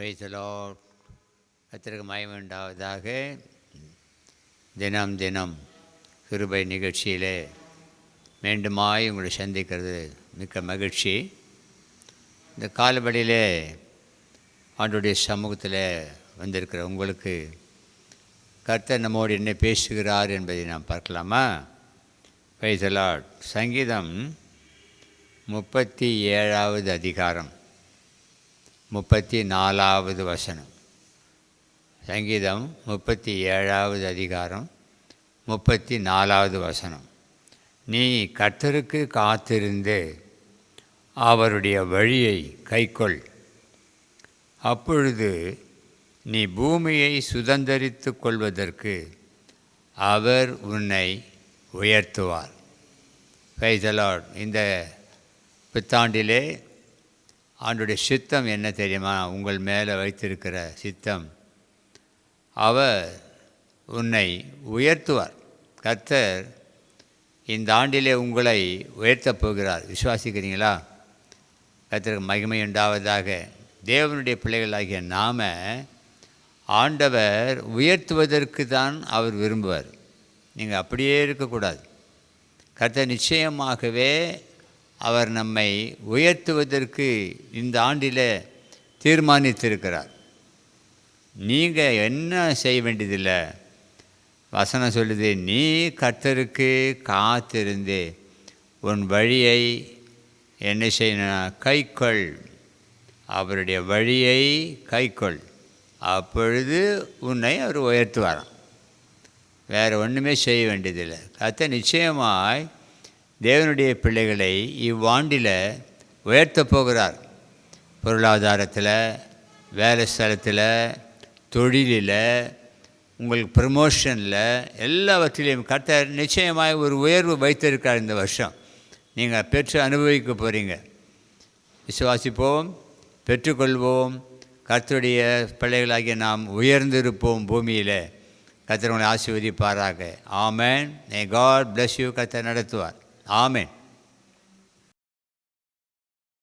பேசலோ கத்திற்கு மயமண்டாவதாக தினம் தினம் கிருபை நிகழ்ச்சியிலே மீண்டுமாய் உங்களை சந்திக்கிறது மிக்க மகிழ்ச்சி. இந்த காலவழியிலே ஆண்டுடைய சமூகத்தில் வந்திருக்கிற உங்களுக்கு கர்த்தர் நம்மோடு என்ன பேசுகிறார் என்பதை நாம் பார்க்கலாமா? பைசலாட் சங்கீதம் முப்பத்தி ஏழாவது அதிகாரம். முப்பத்தி நாலாவது வசனம். சங்கீதம் முப்பத்தி ஏழாவது அதிகாரம் முப்பத்தி நாலாவது வசனம். நீ கர்த்தருக்கு காத்திருந்து அவருடைய வழியை கைக்கொள். அப்பொழுது நீ பூமியை சுதந்திரித்து கொள்வதற்கு அவர் உன்னை உயர்த்துவார். ஃபைசலாட் இந்த புத்தாண்டிலே ஆண்டுடைய சித்தம் என்ன தெரியுமா? உங்கள் மேலே வைத்திருக்கிற சித்தம். அவர் உன்னை உயர்த்துவார். கர்த்தர் இந்த ஆண்டிலே உங்களை உயர்த்தப் போகிறார். விசுவாசிக்கிறீங்களா? கர்த்தருக்கு மகிமை உண்டாவதாக. தேவனுடைய பிள்ளைகளாகிய நாம ஆண்டவர் உயர்த்துவதற்கு தான் அவர் விரும்புவார். நீங்கள் அப்படியே இருக்கக்கூடாது. கர்த்தர் நிச்சயமாகவே அவர் நம்மை உயர்த்துவதற்கு இந்த ஆண்டில் தீர்மானித்திருக்கிறார். நீங்கள் என்ன செய்ய வேண்டியதில்லை? வசனம் சொல்லுது நீ கர்த்தருக்கு காத்திருந்து உன் வழியை என்ன செய்யணும் கைக்கொள். அவருடைய வழியை கைக்கொள். அப்பொழுது உன்னை அவர் உயர்த்துவாராம். வேறு ஒன்றுமே செய்ய வேண்டியதில்லை. கத்த நிச்சயமாய் தேவனுடைய பிள்ளைகளை இவ்வாண்டில் உயர்த்தப் போகிறார். பொருளாதாரத்தில் வேலை ஸ்தலத்தில் தொழிலில் உங்களுக்கு ப்ரமோஷனில் எல்லாவற்றிலையும் கர்த்தர் நிச்சயமாய் ஒரு உயர்வு வைத்திருக்கார் இந்த வருஷம். நீங்கள் பெற்று அனுபவிக்க போகிறீங்க விசுவாசிப்போம் பெற்றுக்கொள்வோம். கர்த்தருடைய பிள்ளைகளாகிய நாம் உயர்ந்திருப்போம் பூமியில். கர்த்தர் உங்களை ஆசீர்வதிப்பாராக. ஆமேன். ஏ காட் பிளஸ் யூ கர்த்தர் நடத்துவார். ஆமேன்